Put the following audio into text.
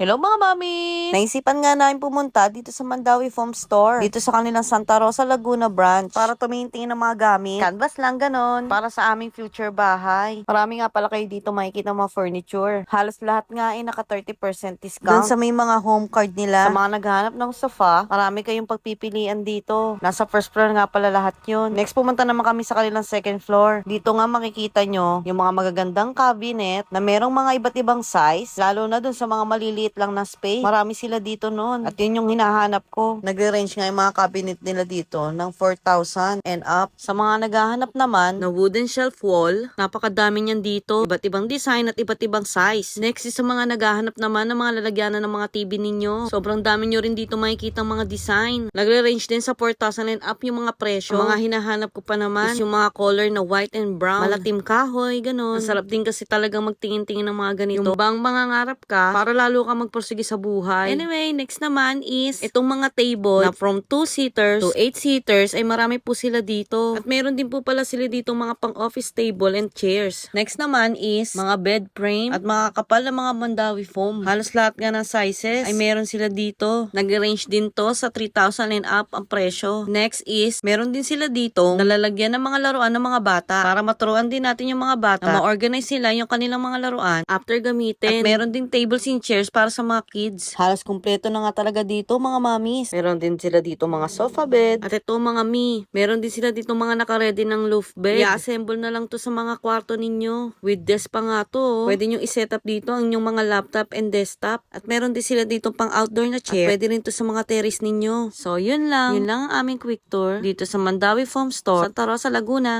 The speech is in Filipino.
Hello mga mami! Naisipan nga namin pumunta dito sa Mandawi Foam Store. Dito sa kanilang Santa Rosa Laguna branch. Para tumitingin ng mga gamit. Canvas lang ganon. Para sa aming future bahay. Marami nga pala kayo dito makikita mga furniture. Halos lahat nga ay naka 30% discount. Doon sa may mga home card nila. Sa mga naghahanap ng sofa, marami kayong pagpipilian dito. Nasa first floor nga pala lahat yun. Next pumunta naman kami sa kanilang second floor. Dito nga makikita nyo yung mga magagandang cabinet na merong mga iba't ibang size. Lalo na dun sa mga maliliit lang na space. Marami sila dito noon. At yun yung hinahanap ko. Nagre-range nga yung mga cabinet nila dito ng 4,000 and up. Sa mga naghahanap naman na wooden shelf wall, napakadami niyan dito. Iba't ibang design at iba't ibang size. Next is sa mga naghahanap naman ng mga lalagyanan ng mga TV ninyo. Sobrang dami nyo rin dito makikita mga design. Nagre-range din sa 4,000 and up yung mga presyo. Ang mga hinahanap ko pa naman is yung mga color na white and brown. Malatim kahoy, ganun. Ang sarap din kasi talagang magtingin-tingin ng mga ganito. Yung bang mangangarap ka para lalo ka magpursige sa buhay. Anyway, next naman is itong mga table na from 2-seaters to 8-seaters ay marami po sila dito. At meron din po pala sila dito mga pang-office table and chairs. Next naman is mga bed frame at mga kapal na mga mandawi foam. Halos lahat nga ng sizes ay meron sila dito. Nag-range din to sa 3,000 and up ang presyo. Next is meron din sila dito nalalagyan ng mga laruan ng mga bata para maturuan din natin yung mga bata na ma-organize nila yung kanilang mga laruan after gamitin. At meron din tables and chairs para sa mga kids. Halos kumpleto na nga talaga dito mga mamis. Meron din sila dito mga sofa bed. At ito mga mi, meron din sila dito mga nakaredy ng loaf bed. I-assemble na lang to sa mga kwarto ninyo. With desk pa nga to. oh. Pwede nyo i-set up dito ang inyong mga laptop and desktop. At meron din sila dito pang outdoor na chair. At pwede rin to sa mga terrace ninyo. So yun lang. Yun lang ang aming quick tour dito sa Mandawi Foam Store, Santa Rosa, Laguna.